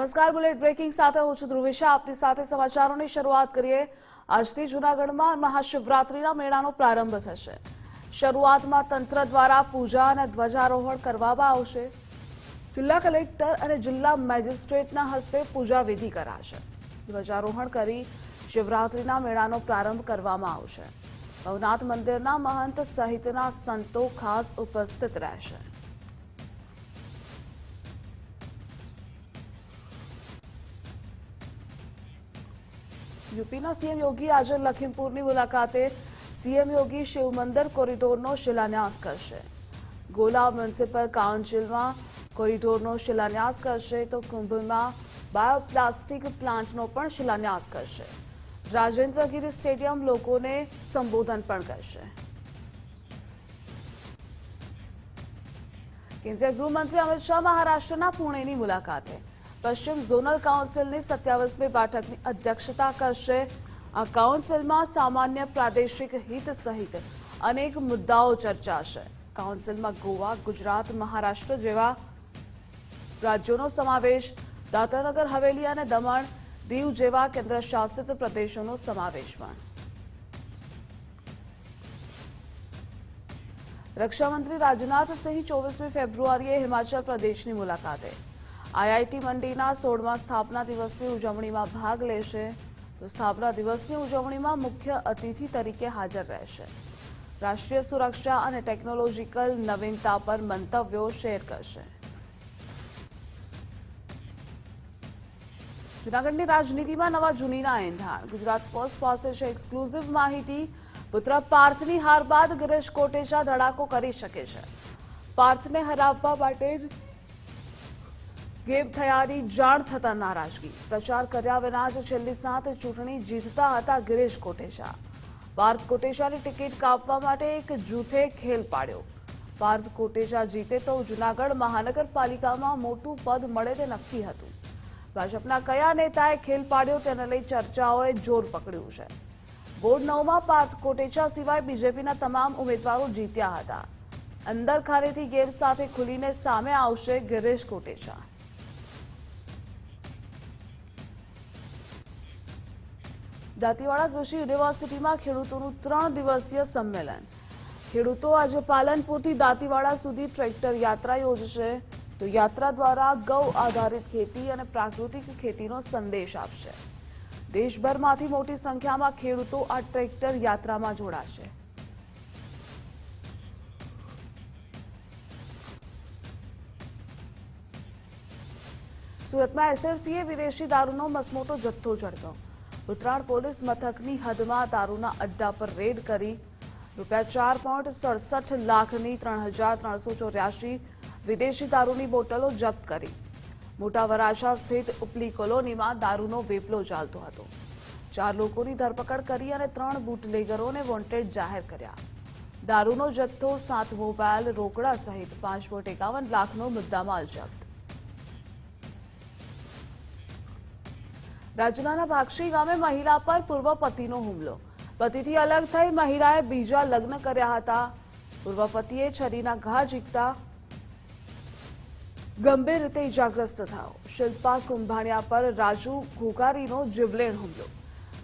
નમસ્કાર, bullet breaking સાથે હું છું ધ્રુવિશા. આપની સાથે સમાચારોની શરૂઆત કરીએ. આજથી જૂનાગઢમાં મહાશિવરાત્રિના મેળાનો પ્રારંભ થશે. શરૂઆતમાં તંત્ર દ્વારા પૂજા અને ધ્વજારોહણ કરવામાં આવશે. જિલ્લા કલેક્ટર અને જિલ્લા મેજિસ્ટ્રેટના હસ્તે પૂજા વિધિ કરાશે. ધ્વજારોહણ કરી શિવરાત્રિના મેળાનો પ્રારંભ કરવામાં આવશે. ભવનાથ મંદિરના મહંત સહિતના સંતો ખાસ ઉપસ્થિત રહેશે. યુપીના સીએમ યોગી આજે લખીમપુરની મુલાકાતે સીએમ યોગી શિવ મંદિર કોરિડોરનો શિલાન્યાસ કરશે. ગોલા મ્યુનિસિપલ કાઉન્સિલમાં કોરિડોરનો શિલાન્યાસ કરશે તો કુંભમાં બાયોપ્લાસ્ટિક પ્લાન્ટનો પણ શિલાન્યાસ કરશે. રાજેન્દ્રગીરી સ્ટેડિયમ લોકોને સંબોધન પણ કરશે. કેન્દ્રીય ગૃહમંત્રી અમિત શાહ મહારાષ્ટ્રના પુણેની મુલાકાતે. પશ્ચિમ ઝોનલ કાઉન્સિલની સત્યાવીસમી બેઠકની અધ્યક્ષતા કરશે. આ કાઉન્સિલમાં સામાન્ય પ્રાદેશિક હિત સહિત અનેક મુદ્દાઓ ચર્ચાશે. કાઉન્સિલમાં ગોવા, ગુજરાત, મહારાષ્ટ્ર જેવા રાજ્યોનો સમાવેશ દાદરાનગર હવેલી અને દમણ દીવ જેવા કેન્દ્ર શાસિત પ્રદેશોનો સમાવેશ પણ. રક્ષામંત્રી રાજનાથસિંહ ચોવીસમી ફેબ્રુઆરીએ હિમાચલ પ્રદેશની મુલાકાતે આઈઆઈટી મંડીના સોળમા સ્થાપના દિવસની ઉજવણીમાં ભાગ લેશે. તો સ્થાપના દિવસની ઉજવણીમાં મુખ્ય અતિથિ તરીકે હાજર રહેશે. રાષ્ટ્રીય સુરક્ષા અને ટેકનોલોજીકલ નવીનતા પર મંતવ્યો શેર કરશે. જૂનાગઢની રાજનીતિમાં નવા જૂનીના એંધાણ. ગુજરાત ફર્સ્ટ પાસે છે એક્સક્લુઝિવ માહિતી. પુત્ર પાર્થની હાર બાદ ગિરીશ કોટેચા ધડાકો કરી શકે છે. પાર્થને હરાવવા માટે જ ગેમ થયાની જાણ થતા નારાજગી. પ્રચાર કર્યા વિના જ છેલ્લી સાત ચૂંટણી જીતતા હતા ગિરીશ કોટેચા પાર્થ કોટેચાની ટિકિટ કાપવા માટે એક જૂથે ખેલ પાડ્યો. પાર્થ કોટેચા જીતે તો જૂનાગઢ મહાનગરપાલિકામાં મોટું પદ મળે તે નક્કી હતું. ભાજપના કયા નેતાએ ખેલ પાડ્યો તેને લઈ ચર્ચાઓએ જોર પકડ્યું છે. બોર્ડ નવમાં પાર્થ કોટેચા સિવાય બીજેપીના તમામ ઉમેદવારો જીત્યા હતા. અંદર ખાનેથી ગેમ સાથે ખુલીને સામે આવશે ગિરીશ કોટેચા દાંતીવાડા કૃષિ યુનિવર્સિટીમાં ખેડૂતોનું ત્રણ દિવસીય સંમેલન. ખેડૂતો આજે પાલનપુરથી દાંતીવાડા સુધી ટ્રેક્ટર યાત્રા યોજશે. તો યાત્રા દ્વારા ગૌ આધારિત ખેતી અને પ્રાકૃતિક ખેતીનો સંદેશ આપશે. દેશભરમાંથી મોટી સંખ્યામાં ખેડૂતો આ ટ્રેક્ટર યાત્રામાં જોડાશે. સુરતમાં એસએફસીએ વિદેશી દારૂનો મસમોટો જથ્થો ઝડપ્યો. ઉત્તરાયણ પોલીસ મથકની હદમાં દારૂના અડ્ડા પર રેડ કરી રૂપિયા ચાર પોઈન્ટ સડસઠ લાખની ત્રણ હજાર ત્રણસો ચોર્યાસી વિદેશી દારૂની બોટલો જપ્ત કરી. મોટા વરાછા સ્થિત ઉપલી કોલોનીમાં દારૂનો વેપલો ચાલતો હતો. ચાર લોકોની ધરપકડ કરી અને ત્રણ બુટલેગરોને વોન્ટેડ જાહેર કર્યા. દારૂનો જથ્થો સાત મોબાઈલ રોકડા સહિત પાંચ પોઈન્ટ એકાવન લાખનો મુદ્દામાલ જપ્ત. રાજુલાના ભાક્ષી ગામે મહિલા પર પૂર્વ પતિનો હુમલો. પતિથી અલગ થઈ મહિલાએ બીજા લગ્ન કર્યા હતા. પૂર્વ પતિએ છરીના ઘા ઝીકતા ગંભીર રીતે ઇજાગ્રસ્ત થયો શિલ્પા કુંભાણિયા પર રાજુ ઘોઘારીનો જીવલેણ હુમલો.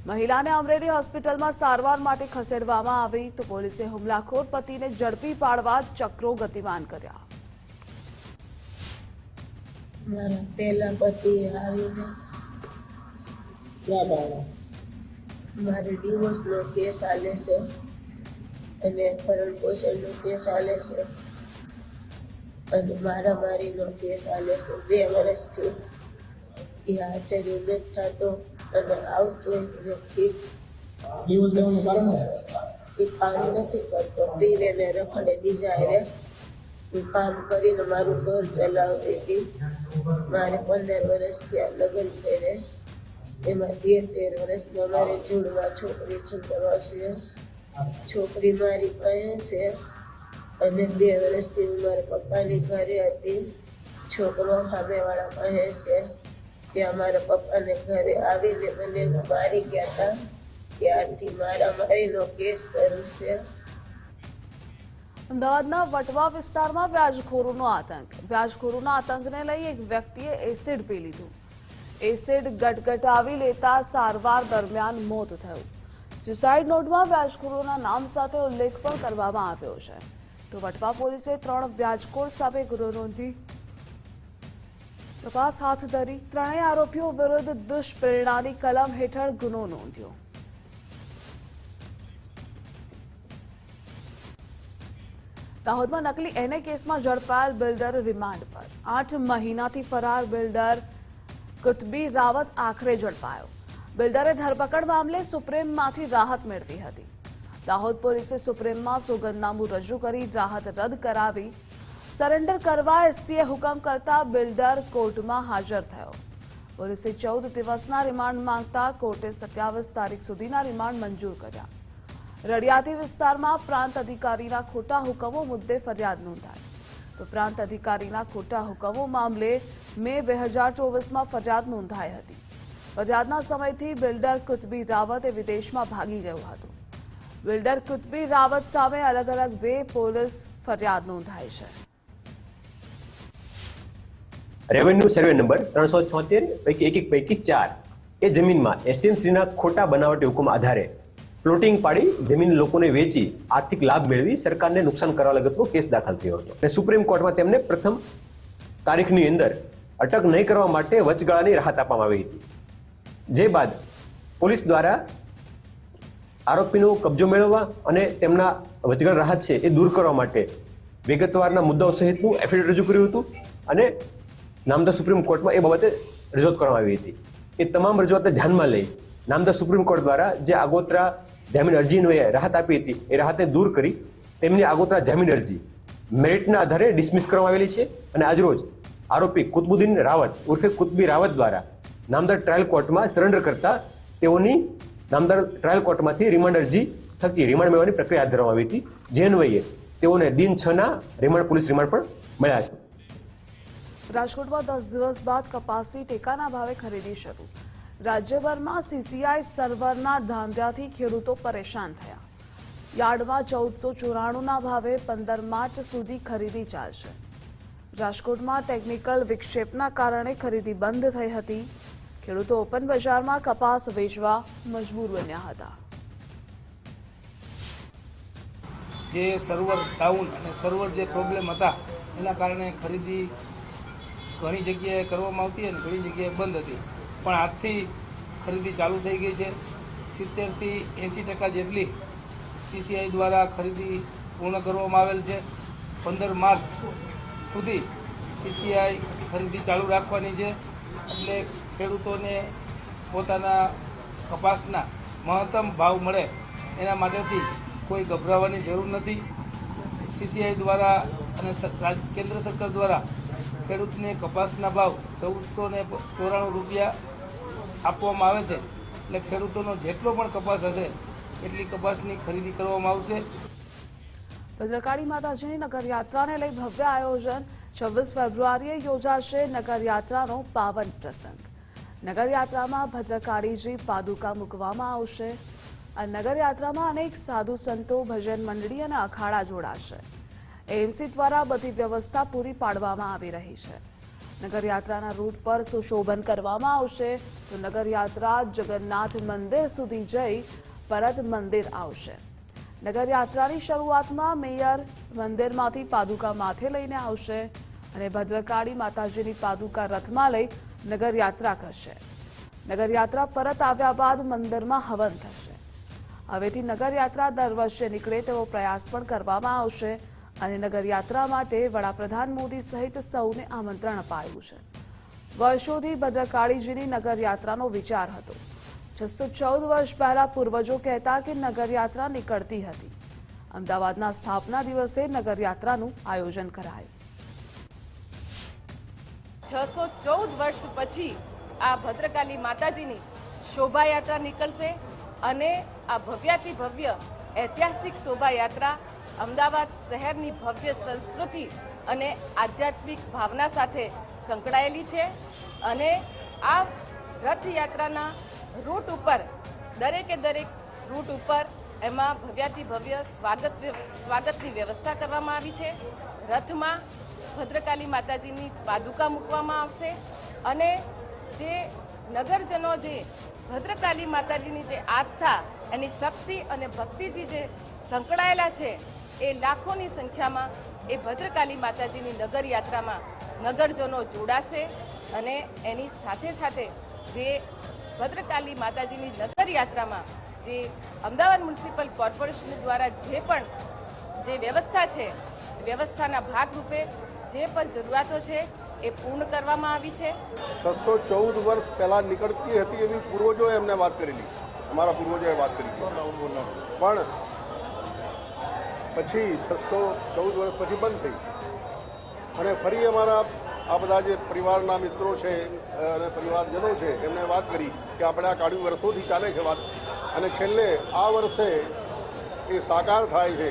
મહિલાને અમરેલી હોસ્પિટલમાં સારવાર માટે ખસેડવામાં આવી તો પોલીસે હુમલાખોર પતિને ઝડપી પાડવા ચક્રો ગતિમાન કર્યા. મારા પહેલા પતિ આવીને ક્યાં કારણે મારે ડિવોર્સનો કેસ ચાલે છે અને ભરણ પોષણનો કેસ ચાલે છે અને મારામારીનો કેસ ચાલે છે. બે વર્ષથી એ આચાર્ય નથી થતો અને આવતો નથી. ડિવોર્સ લેવાનું કારણ એ કામ નથી કરતો. પીને ને રખડે બીજા હારે હું કામ કરીને મારું ઘર ચલાવતી હતી. મારે પંદર વર્ષથી આ લગ્ન કર્યા. એમાં તેર તેર વર્ષના જોડવા છોકરી છોકરો છે. છોકરી મારી પાસે છે. અને બે વર્ષથી હું પપ્પાની ઘરે હતી. છોકરો સામેવાળા પાસે છે. ત્યાં મારા પપ્પાને ઘરે આવીને મને મારી ગયા હતા. ત્યારથી મારા મારીનો કેસ શરૂ છે. અમદાવાદના વટવા વિસ્તારમાં વ્યાજખોરોનો આતંક. વ્યાજખોરોના આતંકને લઈ એક વ્યક્તિએ એસિડ પી લીધું. એસિડ ગટગટાવી લેતા સારવાર દરમિયાન મોત થયું. સ્યુસાઇડ નોટમાં વ્યાજખોરોના નામ સાથે ઉલ્લેખ પણ કરવામાં આવ્યો છે. તો વટવા પોલીસે ત્રણ વ્યાજખોર સામે ગુનો નોંધી તપાસ હાથ ધરી ત્રણેય આરોપીઓ વિરુદ્ધ દુષ્પ્રેરણાની કલમ હેઠળ ગુનો નોંધ્યો. દાહોદમાં નકલી એને કેસમાં ઝડપાયેલ બિલ્ડર રિમાન્ડ પર. આઠ મહિનાથી ફરાર બિલ્ડર કુતબી રાવત આખરે ઝડપાયો. બિલ્ડરે ધરપકડ મામલે સુપ્રીમમાંથી રાહત મેળવી હતી. દાહોદ પોલીસે સુપ્રીમમાં સોગંદનામું રજૂ કરી રાહત રદ કરાવી. સરેન્ડર કરવા એસસીએ હુકમ કરતા બિલ્ડર કોર્ટમાં હાજર થયો. પોલીસે ચૌદ દિવસના રિમાન્ડ માંગતા કોર્ટે સત્યાવીસ તારીખ સુધીના રિમાન્ડ મંજૂર કર્યા. રડિયાતી વિસ્તારમાં પ્રાંત અધિકારીના ખોટા હુકમો મુદ્દે ફરિયાદ નોંધાઈ. તો પ્રાંત અધિકારીના ખોટા હુકમો મામલે મે બે હજાર ચોવીસમાં ફરિયાદ નોંધાઈ હતી. ફરિયાદના સમયથી બિલ્ડર કુતબી રાવતે વિદેશમાં ભાગી ગયો હતો. બિલ્ડર કુતબી રાવત સામે અલગ અલગ બે પોલીસ ફરિયાદ નોંધાઈ છે. રેવન્યુ સર્વે નંબર ત્રણસો છોતેર પૈકી એક એક પૈકી ચાર. એ જમીનમાં એસટીએમસીના ખોટા બનાવટી હુકમ આધારે પ્લોટિંગ પાડી જમીન લોકોને વેચી આર્થિક લાભ મેળવી સરકારને નુકસાન કરવા લગતનો કેસ દાખલ થયો હતો. અને સુપ્રીમ કોર્ટમાં તેમને પ્રથમ તારીખની અંદર અટક નહીં કરવા માટે વચગાળાની રાહત આપવામાં આવી હતી. જે બાદ પોલીસ દ્વારા આરોપીનો કબજો મેળવવા અને તેમના વચગાળ રાહત છે એ દૂર કરવા માટે વિગતવારના મુદ્દાઓ સહિતનું એફિડેવિટ રજૂ કર્યું હતું અને નામદા સુપ્રીમ કોર્ટમાં એ બાબતે રજૂઆત કરવામાં આવી હતી. એ તમામ રજૂઆતને ધ્યાનમાં લઈ નામદા સુપ્રીમ કોર્ટ દ્વારા જે આગોતરા જામીન અરજીને રાહત આપી હતી. એ રાહતને દૂર કરી તેમની આગોતરા જામીન અરજી. મેરિટના આધારે ડિસમિસ કરવામાં આવેલી છે અને આજરોજ આરોપી કુતબુદ્દીન રાવત ઉર્ફે કુતબી રાવત દ્વારા નામદાર ટ્રાયલ કોર્ટમાં સરેન્ડર કરતા તેઓની નામદાર ટ્રાયલ કોર્ટમાંથી રિમાન્ડ અરજી થકી રિમાન્ડ મેળવવાની પ્રક્રિયા હાથ ધરવામાં આવી હતી. જે અન્વયે તેઓને દિન છ ના રિમાન્ડ પોલીસ રિમાન્ડ પણ મળ્યા છે. રાજકોટમાં દસ દિવસ બાદ કપાસની ટેકાના ભાવે ખરીદી શરૂ. રાજ્યભરમાં સીસીઆઈ સર્વરના ધાંધ્યાથી ખેડૂતો પરેશાન થયા. યાર્ડમાં ચૌદસો ચોરાણુંના ભાવે પંદર માર્ચ સુધી ખરીદી ચાલશે. રાજકોટમાં ટેકનિકલ વિક્ષેપના કારણે ખરીદી બંધ થઈ હતી. ખેડૂતો ઓપન બજારમાં કપાસ વેચવા મજબૂર બન્યા હતા. જે સર્વર ડાઉન અને સર્વર જે પ્રોબ્લેમ હતા, એના કારણે ખરીદી ઘણી જગ્યાએ કરવામાં આવતી અને ઘણી જગ્યાએ બંધ હતી. પણ આજથી ખરીદી ચાલુ થઈ ગઈ છે. સિત્તેરથી એંસી ટકા જેટલી સીસીઆઈ દ્વારા ખરીદી પૂર્ણ કરવામાં આવેલ છે. પંદર માર્ચ સુધી સીસીઆઈ ખરીદી ચાલુ રાખવાની છે. એટલે ખેડૂતોને પોતાના કપાસના મહત્તમ ભાવ મળે એના માટેથી કોઈ ગભરાવાની જરૂર નથી. સીસીઆઈ દ્વારા અને કેન્દ્ર સરકાર દ્વારા ખેડૂતને કપાસના ભાવ ચૌદસો ને ચોરાણું રૂપિયા આપવામાં આવે છે. એટલે ખેડૂતોનો જેટલો પણ કપાસ હશે, એટલી કપાસની ખરીદી કરવામાં આવશે. ભદ્રકાળી માતાજીની નગરયાત્રાને લઈ ભવ્ય આયોજન છવ્વીસ ફેબ્રુઆરીએ યોજાશે નગરયાત્રાનો પાવન પ્રસંગ. નગરયાત્રામાં ભદ્રકાળીજી પાદુકા મૂકવામાં આવશે આ નગરયાત્રામાં અનેક સાધુ સંતો, ભજન મંડળી અને અખાડા જોડાશે. એએમસી દ્વારા બધી વ્યવસ્થા પૂરી પાડવામાં આવી રહી છે. નગરયાત્રાના રૂટ પર સુશોભન કરવામાં આવશે. તો નગરયાત્રા જગન્નાથ મંદિર સુધી જઈ પરત મંદિર આવશે. નગરયાત્રાની શરૂઆતમાં મેયર મંદિરમાંથી પાદુકા માથે લઈને આવશે અને ભદ્રકાળી માતાજીની પાદુકા રથમાં લઈ નગરયાત્રા કરશે. નગરયાત્રા પરત આવ્યા બાદ મંદિરમાં હવન થશે. હવેથી નગરયાત્રા દર વર્ષે નીકળે તેવો પ્રયાસ પણ કરવામાં આવશે. અને નગરયાત્રા માટે વડાપ્રધાન મોદી સહિત સૌને આમંત્રણ અપાયું છે. વર્ષોથી ભદ્રકાળીજીની નગરયાત્રાનો વિચાર હતો. છસો ચૌદ વર્ષ પહેલા પૂર્વજો કહેતા કે નગરયાત્રા નીકળતી હતી. અમદાવાદના સ્થાપના દિવસે નગરયાત્રાનું આયોજન કરાયું. છસો ચૌદ વર્ષ પછી આ ભદ્રકાલી માતાજીની શોભાયાત્રા નીકળશે અને આ ભવ્યાતિ ભવ્ય ઐતિહાસિક શોભાયાત્રા અમદાવાદ શહેરની ભવ્ય સંસ્કૃતિ અને આધ્યાત્મિક ભાવના સાથે સંકળાયેલી છે અને આ રથયાત્રાના રૂટ ઉપર, દરેકે દરેક રૂટ ઉપર એમાં ભવ્યાતિ ભવ્ય સ્વાગત સ્વાગતની વ્યવસ્થા કરવામાં આવી છે. રથમાં ભદ્રકાલી માતાજીની પાદુકા મૂકવામાં આવશે અને જે નગરજનો જે ભદ્રકાલી માતાજીની જે આસ્થા, એની શક્તિ અને ભક્તિથી જે સંકળાયેલા છે એ લાખોની સંખ્યામાં એ ભદ્રકાલી માતાજીની નગર યાત્રામાં નગરજનો જોડાશે અને એની સાથે સાથે જે ભદ્રકાલી માતાજીની નગર યાત્રામાં જે અમદાવાદ મ્યુનિસિપલ કોર્પોરેશન દ્વારા જે પણ જે વ્યવસ્થા છે, વ્યવસ્થાના ભાગરૂપે જે પણ જરૂરિયાતો છે એ પૂર્ણ કરવામાં આવી છે. છસો ચૌદ વર્ષ પહેલા નીકળતી હતી એવી પૂર્વજોએ એમને વાત કરેલી. અમારા પૂર્વજોએ વાત કરી. પણ પછી છસો ચૌદ વર્ષ પછી બંધ થઈ. અને ફરી અમારા આ બધા જે પરિવારના મિત્રો છે અને પરિવારજનો છે, એમને વાત કરી કે આપણે આ કાઢ્યું વર્ષોથી ચાલે છે વાત. અને છેલ્લે આ વર્ષે એ સાકાર થાય છે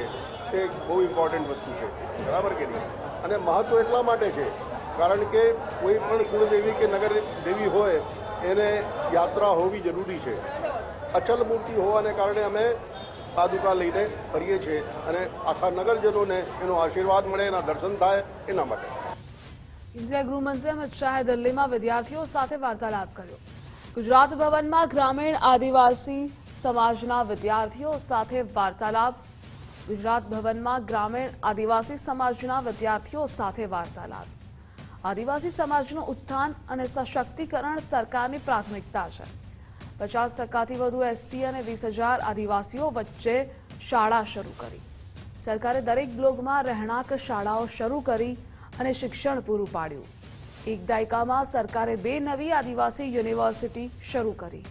તે બહુ ઇમ્પોર્ટન્ટ વસ્તુ છે. બરાબર કે નહીં? અને મહત્વ એટલા માટે છે, કારણ કે કોઈ પણ કુળદેવી કે નગર દેવી હોય, એને યાત્રા હોવી જરૂરી છે. અચલ મૂર્તિ હોવાને કારણે અમે પાદુકા લઈને ફરીએ છીએ અને આખા નગરજનોને એનો આશીર્વાદ મળે, એના દર્શન થાય એના માટે. કેન્દ્રીય ગૃહમંત્રી અમિત શાહે દિલ્હીમાં વિદ્યાર્થીઓ સાથે વાર્તાલાપ કર્યો. ગુજરાત ભવનમાં ગ્રામીણ આદિવાસી સમાજના વિદ્યાર્થીઓ સાથે વાર્તાલાપ. ગુજરાત ભવનમાં ગ્રામીણ આદિવાસી સમાજના વિદ્યાર્થીઓ સાથે વાર્તાલાપ. આદિવાસી સમાજનું ઉત્થાન અને સશક્તિકરણ સરકારની પ્રાથમિકતા છે. પચાસ ટકાથી વધુ એસટી અને વીસ હજાર આદિવાસીઓ વચ્ચે શાળા શરૂ કરી. સરકારે દરેક બ્લોકમાં રહેણાંક શાળાઓ શરૂ કરી અને શિક્ષણ પૂરું પાડ્યું. એક દાયકામાં સરકારે બે નવી આદિવાસી યુનિવર્સિટી શરૂ કરી.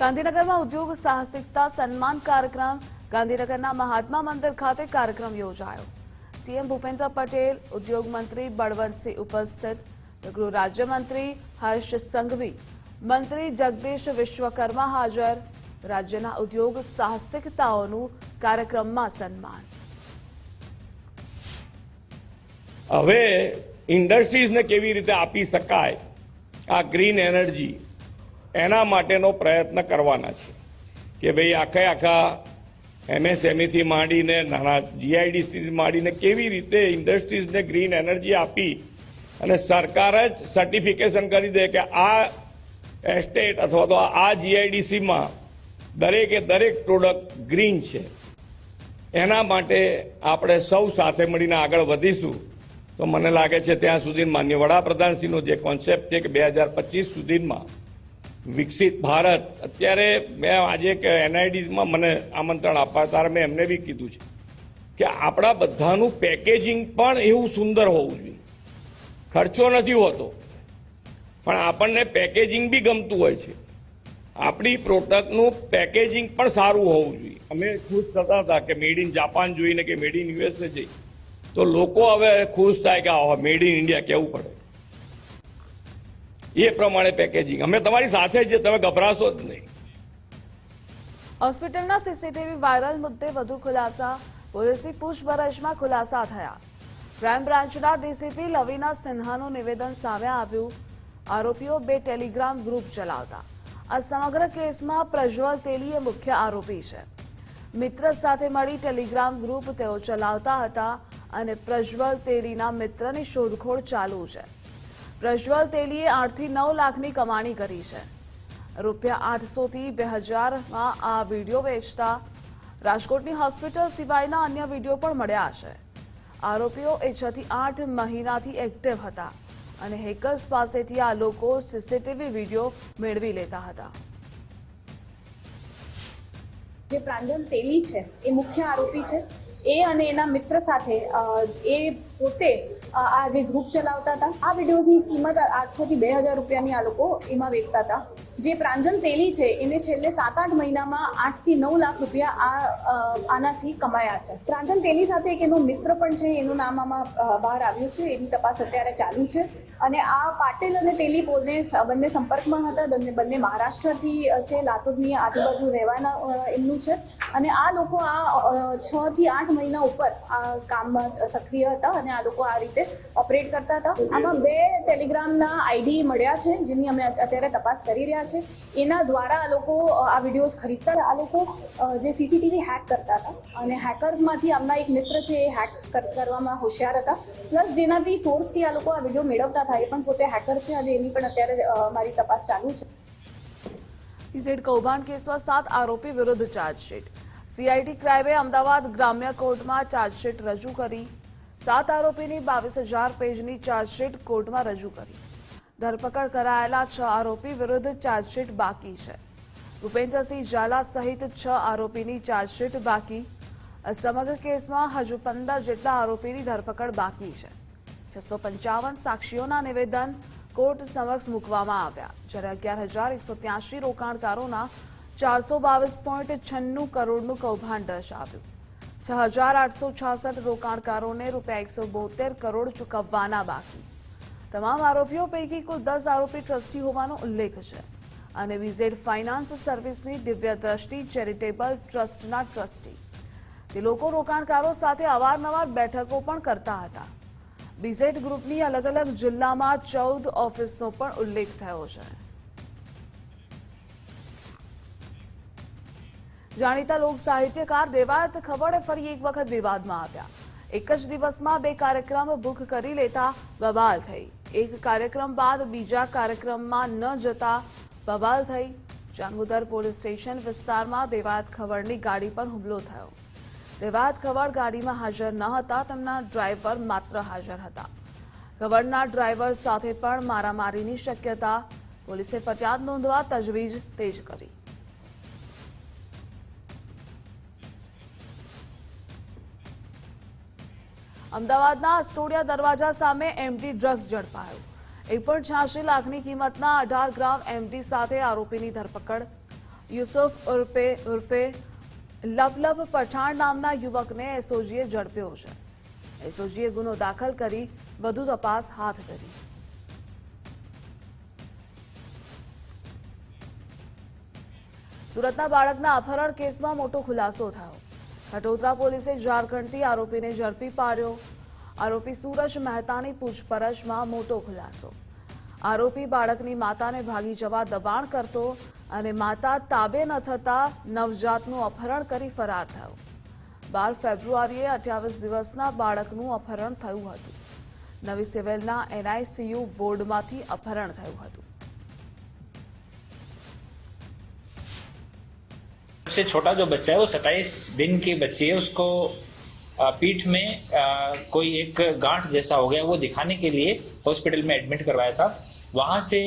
ગાંધીનગરમાં ઉદ્યોગ સાહસિકતા સન્માન કાર્યક્રમ, ગાંધીનગરના મહાત્મા મંદિર ખાતે કાર્યક્રમ યોજાયો. સીએમ ભૂપેન્દ્ર પટેલ, ઉદ્યોગ મંત્રી બળવંતસિંહ ઉપસ્થિત, ગૃહ રાજ્યમંત્રી હર્ષ સંઘવી, મંત્રી જગદીશ વિશ્વકર્મા હાજર, રાજ્યના ઉદ્યોગ સાહસિકતાઓનું કાર્યક્રમમાં સન્માન. હવે ઇન્ડસ્ટ્રીઝને કેવી રીતે આપી શકાય આ ગ્રીન એનર્જી એના માટેનો પ્રયત્ન કરવાના છે કે ભાઈ આખે આખા એમએસએમઈથી માંડીને નાના જીઆઈડીસીથી માંડીને કેવી રીતે ઇન્ડસ્ટ્રીઝને ગ્રીન એનર્જી આપી અને સરકાર જ સર્ટિફિકેશન કરી દે કે આ એસ્ટેટ અથવા તો આ જીઆઈડીસીમાં દરેકે દરેક પ્રોડક્ટ ગ્રીન છે. એના માટે આપણે સૌ સાથે મળીને આગળ વધીશું. તો મને લાગે છે ત્યાં સુધી માન્ય વડાપ્રધાનશ્રીનો જે કોન્સેપ્ટ છે કે બે હજાર પચીસ સુધીમાં વિકસિત ભારત. અત્યારે મેં આજે કે એનઆઈડીમાં મને આમંત્રણ આપવા ત્યારે મેં એમને બી કીધું છે કે આપણા બધાનું પેકેજિંગ પણ એવું સુંદર હોવું જોઈએ. ખર્ચો નથી હોતો. પણ આપણને પેકેજિંગ બી ગમતું હોય છે. આપણી પ્રોડક્ટનું પેકેજિંગ પણ સારું હોવું જોઈએ. અમે ખુશ થતા હતા કે મેડ ઇન જાપાન જોઈને કે મેડ ઇન યુએસએ જઈ. તો લોકો હવે ખુશ થાય કે મેડ ઇન ઇન્ડિયા કેવું પડે? એ પ્રમાણે પેકેજિંગ અમે તમારી સાથે છીએ, તમે ગભરાશો જ નહીં. હોસ્પિટલના સીસીટીવી વાયરલ મુદ્દે વધુ ખુલાસા, પોલીસની પૂછપરછમાં ખુલાસા થયા. ક્રાઇમ બ્રાન્ચના ડીસીપી લવિના સિન્હાનું નિવેદન સામે આવ્યું. આરોપીઓ બે ટેલિગ્રામ ગ્રુપ ચલાવતા. આ સમગ્ર કેસમાં પ્રજ્વલ તેલી એ મુખ્ય આરોપી છે. મિત્ર સાથે મળી ટેલિગ્રામ ગ્રુપ તેઓ ચલાવતા હતા અને પ્રજ્વલ તેલીના મિત્રની શોધખોળ ચાલુ છે. પ્રજ્વલ તેલીએ આઠથી નવ લાખની કમાણી કરી છે. રૂપિયા આઠસોથી બે હજારમાં આ વીડિયો વેચતા રાજકોટની હોસ્પિટલ સિવાયના અન્ય વીડિયો પણ મળ્યા છે. આરોપીઓ એ છથી આઠ મહિનાથી એક્ટિવ હતા અને હેકર્સ પાસેથી આ લોકો સીસીટીવી વીડિયો મેળવી લેતા હતા. જે પ્રાંજલ તેલી છે, એ મુખ્ય આરોપી છે. એ અને એના મિત્ર સાથે એ પોતે આ જે ગ્રુપ ચલાવતા હતા, આ વિડીયોની કિંમત આઠસો થી બે હજાર રૂપિયાની આ લોકો એમાં વેચતા હતા. જે પ્રાંજલ તેલી છે, એને છેલ્લે સાત આઠ મહિનામાં આઠથી નવ લાખ રૂપિયા આ આનાથી કમાયા છે. પ્રાંજલ તેલી સાથે એક એનો મિત્ર પણ છે, એનું નામ આમાં બહાર આવ્યું છે, એની તપાસ અત્યારે ચાલુ છે. અને આ પાટેલ અને તેલી બોલને બંને સંપર્કમાં હતા, બંને મહારાષ્ટ્રથી છે, લાતુરની આજુબાજુ રહેવાના એમનું છે. અને આ લોકો આ છ થી આઠ મહિના ઉપર આ કામમાં સક્રિય હતા અને આ લોકો આ રીતે ઓપરેટ કરતા હતા. આમાં બે ટેલિગ્રામના આઈડી મળ્યા છે, જેની અમે અત્યારે તપાસ કરી રહ્યા છે. એના દ્વારા આ લોકો આ વિડીયોઝ ખરીદતા આ લોકો જે સીસીટીવી હેક કરતા હતા. અને હેકર્સમાંથી આમના એક મિત્ર છે, એ હેક કરવામાં હોશિયાર હતા. પ્લસ જેનાથી સોર્સથી આ લોકો આ વીડિયો મેળવતા હતા, એ પણ પોતે હેકર છે અને એની પણ અત્યારે મારી તપાસ ચાલુ છે. ઇઝેડ કૌભાંડ કેસમાં સાત આરોપી વિરુદ્ધ ચાર્જશીટ સીઆઈટી ક્રાઇમે અમદાવાદ ગ્રામ્ય કોર્ટમાં ચાર્જશીટ રજૂ કરી. સાત આરોપીની બાવીસ હજાર પેજની ચાર્જશીટ કોર્ટમાં રજૂ કરી. ધરપકડ કરાયેલા છ આરોપી વિરુદ્ધ ચાર્જશીટ બાકી છે. ભૂપેન્દ્રસિંહ ઝાલા સહિત છ આરોપીની ચાર્જશીટ બાકી. સમગ્ર કેસમાં હજુ પંદર જેટલા આરોપીની ધરપકડ બાકી છે. છસો પંચાવન સાક્ષીઓના નિવેદન કોર્ટ સમક્ષ મૂકવામાં આવ્યા, જ્યારે અગિયાર હજાર એકસો ત્યાસી રોકાણકારોના ચારસો બાવીસ પોઈન્ટ છન્નું કરોડનું કૌભાંડ દર્શાવ્યું. છ હજાર આઠસો છાસઠ રોકાણકારોને રૂપિયા એકસો બોતેર કરોડ ચૂકવવાના બાકી. તમામ આરોપીઓ પૈકી કુલ દસ આરોપી ટ્રસ્ટી હોવાનો ઉલ્લેખ છે. અને વિઝેડ ફાઇનાન્સ સર્વિસની દિવ્ય દ્રષ્ટિ ચેરિટેબલ ટ્રસ્ટના ટ્રસ્ટી. તે લોકો રોકાણકારો સાથે અવારનવાર બેઠકો પણ કરતા હતા. બીઝેડ ગ્રુપની અલગ અલગ જિલ્લામાં ચૌદ ઓફિસનો પણ ઉલ્લેખ થયો છે. જાણીતા લોક સાહિત્યકાર દેવાયત ખબડે ફરી એક વખત વિવાદમાં આવ્યા. એક જ દિવસમાં બે કાર્યક્રમ બુક કરી લેતા બબાલ થઈ. એક કાર્યક્રમ બાદ બીજા કાર્યક્રમમાં ન જતા બબાલ થઈ. ચાંગુદર પોલીસ સ્ટેશન વિસ્તારમાં દેવાયત ખવડની ગાડી પર હુમલો થયો. દેવાયત ખબર ગાડીમાં હાજર ન હતા, તેમના ડ્રાઈવર માત્ર હાજર હતા. ખબરના ડ્રાઈવર સાથે પણ મારામારીની શક્યતા. પોલીસે ફરિયાદ નોંધવા તજવીજ તેજ કરી. અમદાવાદના અસ્ટોડિયા દરવાજા સામે એમડી ડ્રગ્સ ઝડપાયો. એક પણ છ્યાસી લાખની કિંમતના અઢાર ગ્રામ એમડી સાથે આરોપીની ધરપકડ. યુસુફ ઉર્ફે ઉર્ફે લપલપ પઠાણ નામના યુવકને એસઓજીએ ઝડપ્યો છે. એસઓજીએ ગુનો દાખલ કરી વધુ તપાસ હાથ ધરી. સુરતના બાળકના અપહરણ કેસમાં મોટો ખુલાસો થયો. ખટોદરા પોલીસે ઝારખંડથી આરોપીને ઝડપી પાડ્યો. આરોપી સૂરજ મહેતાની પૂછપરછમાં મોટો ખુલાસો આરોપી બાળકની માતાને ભાગી જવા દબાણ કરતો અને માતા તાબે ન થતા નવજાતનું અપહરણ કરી ફરાર થયો બાર ફેબ્રુઆરીએ અઠ્યાવીસ દિવસના બાળકનું અપહરણ થયું હતું નવી સિવિલના એનઆઈસીયુ વોર્ડમાંથી અપહરણ થયું હતું सबसे छोटा जो बच्चा है वो सत्ताईस दिन की बच्ची है उसको अ, पीठ में कोई एक गांठ जैसा हो गया, वो दिखाने के लिए हॉस्पिटल में एडमिट करवाया था। वहाँ से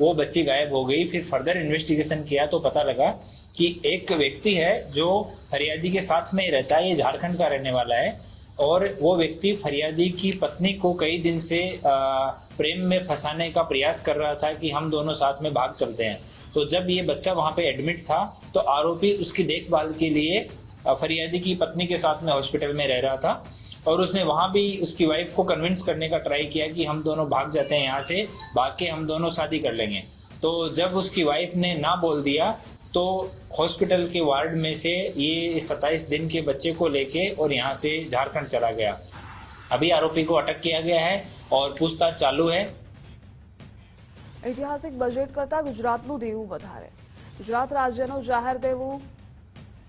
वो बच्ची गायब हो गई। फिर फर्दर इन्वेस्टिगेशन किया तो पता लगा कि एक व्यक्ति है जो फरियादी के साथ में रहता है, ये झारखंड का रहने वाला है, और वो व्यक्ति फरियादी की पत्नी को कई दिन से प्रेम में फंसाने का प्रयास कर रहा था कि हम दोनों साथ में भाग चलते हैं। तो जब ये बच्चा वहाँ पे एडमिट था तो आरोपी उसकी देखभाल के लिए फरियादी की पत्नी के साथ में हॉस्पिटल में रह रहा था और उसने वहां भी उसकी वाइफ को कन्विंस करने का ट्राई किया कि हम दोनों भाग जाते हैं यहाँ से भाग के हम दोनों शादी कर लेंगे तो जब उसकी वाइफ ने ना बोल दिया तो हॉस्पिटल के वार्ड में से ये 27 दिन के बच्चे को लेके और यहाँ से झारखंड चला गया अभी आरोपी को अटक किया गया है और पूछताछ चालू है ઐતિહાસિક બજેટ કરતા ગુજરાતનું દેવું વધારે ગુજરાત રાજ્યનું જાહેર દેવું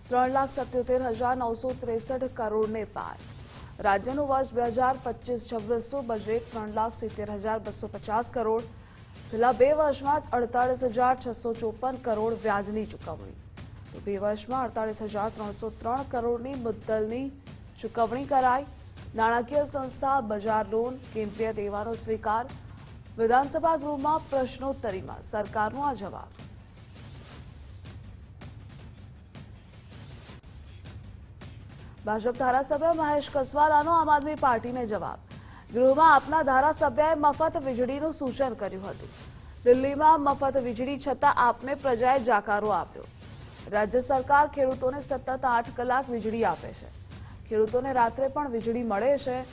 ત્રણ લાખ સત્યોતેર હજાર નવસો ત્રેસઠ કરોડને પાર. રાજ્યનું વર્ષ બે હજાર પચીસ છવ્વીસનું બજેટ ત્રણ લાખ સિત્તેર હજાર બસો પચાસ કરોડ. છેલ્લા બે વર્ષમાં અડતાળીસ હજાર છસો ચોપન કરોડ વ્યાજની ચૂકવણી. બે વર્ષમાં અડતાળીસ હજાર ત્રણસો ત્રણ કરોડની મુદ્દલની ચૂકવણી કરાઈ. નાણાકીય સંસ્થા, બજાર લોન, કેન્દ્રીય દેવાનો સ્વીકાર. વિધાનસભા ગૃહમાં પ્રશ્નોત્તરીમાં સરકારનો આ જવાબ. ભાજપ ધારાસભ્ય મહેશ કસવાલાનો આમ આદમી પાર્ટીને જવાબ. ગૃહમાં આપના ધારાસભ્યએ મફત વીજળીનું સૂચન કર્યું હતું. દિલ્હીમાં મફત વીજળી છતાં આપને પ્રજાએ જાકારો આપ્યો. રાજ્ય સરકાર ખેડૂતોને સતત આઠ કલાક વીજળી આપે છે. ખેડૂતોને રાત્રે પણ વીજળી મળે છે.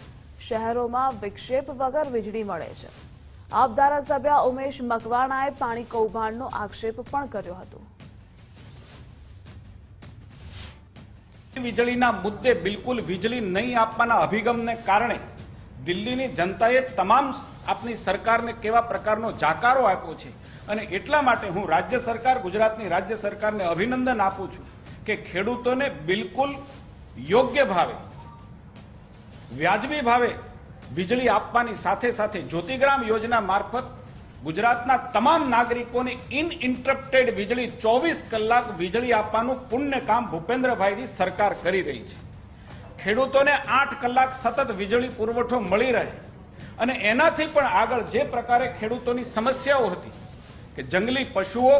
શહેરોમાં વિક્ષેપ વગર વીજળી મળે છે. આપ ધારાસભ્ય ઉમેશ મકવાણાએ પાણી કૌભાંડનો આક્ષેપ પણ કર્યો હતો. વીજળીના મુદ્દે બિલકુલ વીજળી નહીં આપવાના અભિગમને કારણે દિલ્હીની જનતાએ તમામ આપની સરકારને કેવા પ્રકારનો જાકારો આપ્યો છે? અને એટલા માટે હું રાજ્ય સરકાર, ગુજરાતની રાજ્ય સરકારને અભિનંદન આપું છું કે ખેડૂતોને બિલકુલ યોગ્ય ભાવે, વ્યાજબી ભાવે વીજળી આપવાની સાથે સાથે જ્યોતિગ્રામ યોજના મારફત ગુજરાતના તમામ નાગરિકોને ઇનઇન્ટરપ્ટેડ વીજળી, ચોવીસ કલાક વીજળી આપવાનું પુણ્ય કામ ભૂપેન્દ્રભાઈની સરકાર કરી રહી છે. ખેડૂતોને આઠ કલાક સતત વીજળી પુરવઠો મળી રહે. અને એનાથી પણ આગળ જે પ્રકારે ખેડૂતોની સમસ્યાઓ હતી કે જંગલી પશુઓ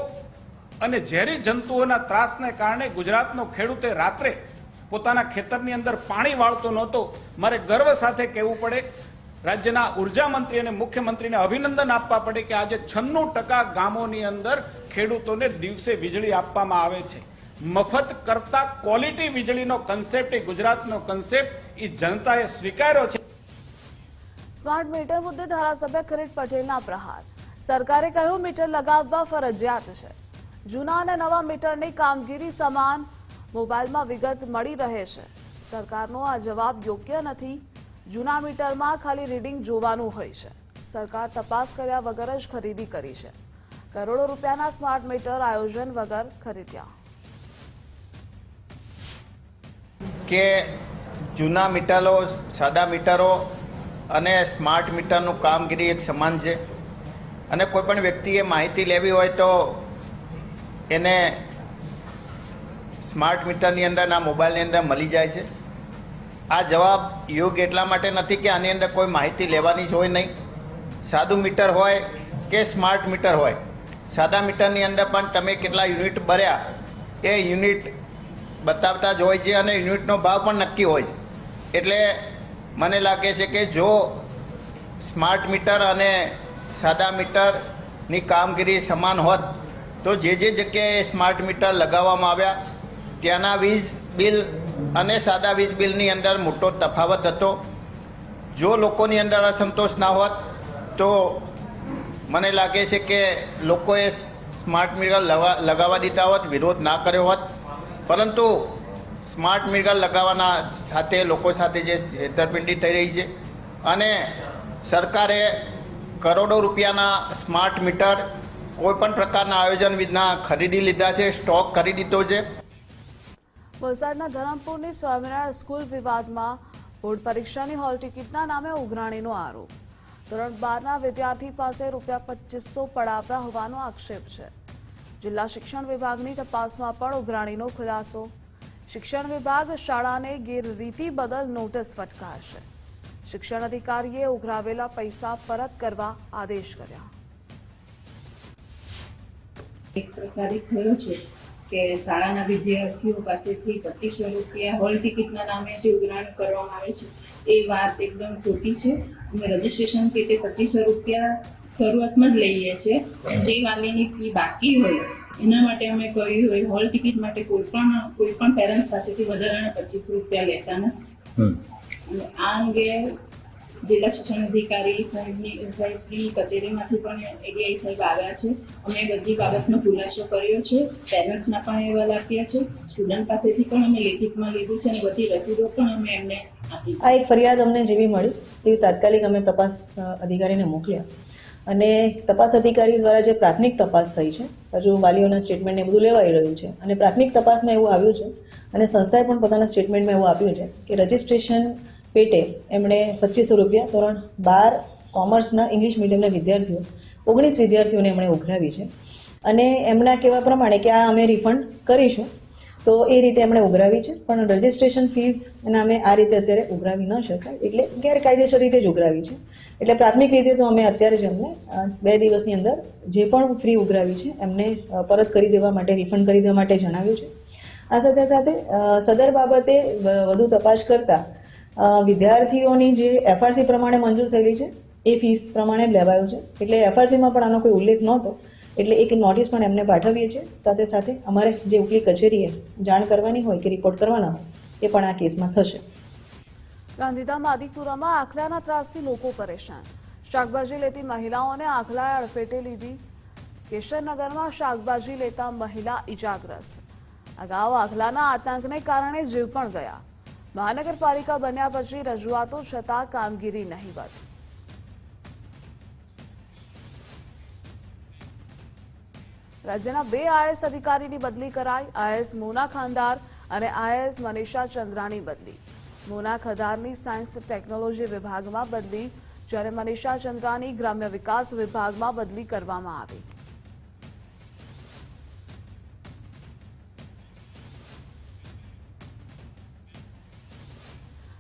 અને ઝેરી જંતુઓના ત્રાસને કારણે ગુજરાતનો ખેડૂતે રાત્રે પોતાના ખેતરની અંદર પાણી વાળતો નહોતો. મારે ગર્વ સાથે કહેવું પડે રાજ્યના ઊર્જા મંત્રી અને મુખ્યમંત્રીને અભિનંદન આપવા પડે કે આજે છન્નું ટકા ગામોની અંદર ખેડૂતોને દિવસે વીજળી આપવામાં આવે છે. મફત કરતા ક્વોલિટી વીજળીનો કન્સેપ્ટ એ ગુજરાતનો કન્સેપ્ટ એ જનતાએ સ્વીકાર્યો છે. સ્માર્ટ મીટર મુદ્દે ધારાસભ્ય કિરીટ પટેલના પ્રહાર. સરકારે કહ્યું, મીટર લગાવવા ફરજિયાત છે. જૂના અને નવા મીટરની કામગીરી સમાન મોબાઈલમાં વિગત મળી રહે છે. સરકારનો આ જવાબ યોગ્ય નથી. જૂના મીટરમાં ખાલી રીડિંગ જોવાનું હોય છે. સરકાર તપાસ કર્યા વગર જ ખરીદી કરી છે. કરોડો રૂપિયાના સ્માર્ટ મીટર આયોજન વગર ખરીદ્યા. કે જૂના મીટરો, સાદા મીટરો અને સ્માર્ટ મીટરનું કામગીરી એક સમાન છે. અને કોઈપણ વ્યક્તિએ માહિતી લેવી હોય તો એને સ્માર્ટ મીટરની અંદરના મોબાઈલની અંદર મળી જાય છે. આ જવાબ યોગ્ય એટલા માટે નથી કે આની અંદર કોઈ માહિતી લેવાની જ હોય નહીં. સાદું મીટર હોય કે સ્માર્ટ મીટર હોય. સાદા મીટરની અંદર પણ તમે કેટલા યુનિટ ભર્યા એ યુનિટ બતાવતા જ હોય છે અને યુનિટનો ભાવ પણ નક્કી હોય છે. એટલે મને લાગે છે કે જો સ્માર્ટ મીટર અને સાદા મીટરની કામગીરી સમાન હોત, તો જે જે જગ્યાએ સ્માર્ટ મીટર લગાવવામાં આવ્યા, ત્યાંના વીજ બિલ અને સાદા વીજ બિલની અંદર મોટો તફાવત હતો. જો લોકોની અંદર અસંતોષ ના હોત, તો મને લાગે છે કે લોકોએ સ્માર્ટ મીટર લગાવવા દીધા હોત, વિરોધ ના કર્યો હોત. પરંતુ સ્માર્ટ મીટર લગાવવાના સાથે લોકો સાથે જે છેતરપિંડી થઈ રહી છે અને સરકારે કરોડો રૂપિયાના સ્માર્ટ મીટર કોઈપણ પ્રકારના આયોજન વિના ખરીદી લીધા છે, સ્ટોક કરી દીધો છે. વલસાડના ધરમપુરની સ્વામિનારાયણ સ્કૂલ વિવાદમાં બોર્ડ પરીક્ષાની હોલ ટિકિટના નામે ઉઘરાણીનો આરોપ. ધોરણ બારના વિદ્યાર્થી પાસે રૂપિયા પચીસો પડાવ્યા હોવાનો આક્ષેપ છે. જિલ્લા શિક્ષણ વિભાગની તપાસમાં પણ ઉઘરાણીનો ખુલાસો. શિક્ષણ વિભાગ શાળાને ગેરરીતિ બદલ નોટિસ ફટકારશે. શિક્ષણ અધિકારીએ ઉઘરાવેલા પૈસા પરત કરવા આદેશ કર્યા. પ્રસારિત થયો છે. કે શાળાના વિદ્યાર્થીઓ પાસેથી પચીસો રૂપિયા હોલ ટિકિટના નામે જે ઉઘરાણી કરવામાં આવે છે એ વાત એકદમ ખોટી છે. અમે રજીસ્ટ્રેશન પેટે પચીસો રૂપિયા શરૂઆતમાં જ લઈએ છીએ. જે વાલીની ફી બાકી હોય એના માટે અમે કહ્યું હોય હોલ ટિકિટ માટે કોઈ પણ કોઈ પણ પેરેન્ટ્સ પાસેથી વધારાના પચીસ રૂપિયા લેતા નથી. આ અંગે જિલ્લા શિક્ષણ અધિકારી સાહેબની સાહેબની કચેરીમાંથી પણ એડીઆઈ સાહેબ આવ્યા છે. અમે બધી બાબતનો ખુલાસો કર્યો છે. પેરેન્ટ્સના પણ અહેવાલ આપ્યા છે. સ્ટુડન્ટ પાસેથી પણ અમે લેખિતમાં લીધું છે અને બધી રસીદો પણ અમે એમને આપી આ એક ફરિયાદ અમને જેવી મળી. તેવી તાત્કાલિક અમે તપાસ અધિકારીને મોકલ્યા. અને તપાસ અધિકારી દ્વારા જે પ્રાથમિક તપાસ થઈ છે, હજુ વાલીઓના સ્ટેટમેન્ટ એ બધું લેવાઈ રહ્યું છે. અને પ્રાથમિક તપાસમાં એવું આવ્યું છે, અને સંસ્થાએ પણ પોતાના સ્ટેટમેન્ટમાં એવું આપ્યું છે, કે રજિસ્ટ્રેશન પેટે એમણે પચીસો રૂપિયા ધોરણ બાર કોમર્સના ઇંગ્લિશ મીડિયમના વિદ્યાર્થીઓ, ઓગણીસ વિદ્યાર્થીઓને એમણે ઉઘરાવી છે. અને એમના કહેવા પ્રમાણે કે આ અમે રિફંડ કરીશું, તો એ રીતે એમણે ઉઘરાવી છે. પણ રજિસ્ટ્રેશન ફીસ અમે આ રીતે અત્યારે ઉઘરાવી ન શકાય, એટલે ગેરકાયદેસર રીતે જ ઉઘરાવી છે. એટલે પ્રાથમિક રીતે તો અમે અત્યારે જ એમને બે દિવસની અંદર જે પણ ફ્રી ઉઘરાવી છે, એમને પરત કરી દેવા માટે રિફંડ કરી દેવા માટે જણાવ્યું છે. આ સાથે સાથે સદર બાબતે વધુ તપાસ કરતા વિદ્યાર્થીઓની જે એફઆરસી પ્રમાણે મંજૂર થયેલી છે, એ ફીસ પ્રમાણે લેવાયું છે. એટલે એફઆરસીમાં પણ આનો કોઈ ઉલ્લેખ નહોતો, એટલે એક નોટિસ પણ એમને પાઠવીએ છીએ. સાથે સાથે અમારે જે ઉપલી કચેરીએ જાણ કરવાની હોય કે રિપોર્ટ કરવાના હોય, એ પણ આ કેસમાં થશે. ગાંધીધામ આદિપુરામાં આખલાના ત્રાસથી લોકો પરેશાન. શાકભાજી લેતી મહિલાઓને આખલાએ અડફેટે લીધી. કેશરનગરમાં શાકભાજી લેતા મહિલા ઈજાગ્રસ્ત. અગાઉ આખલાના આતંકને કારણે જીવ પણ ગયા. મહાનગરપાલિકા બન્યા પછી રજૂઆતો છતાં કામગીરી નહીવત રાજ્યના બે આઈએસ અધિકારીની બદલી કરાઈ. આઈએસ મોના ખાનદાર અને આઈએસ મનીષા ચંદ્રાની બદલી. મોના ખદારની સાયન્સ ટેકનોલોજી વિભાગમાં બદલી, જ્યારે મનીષા ચંદ્રાની ગ્રામ્ય વિકાસ વિભાગમાં બદલી કરવામાં આવી.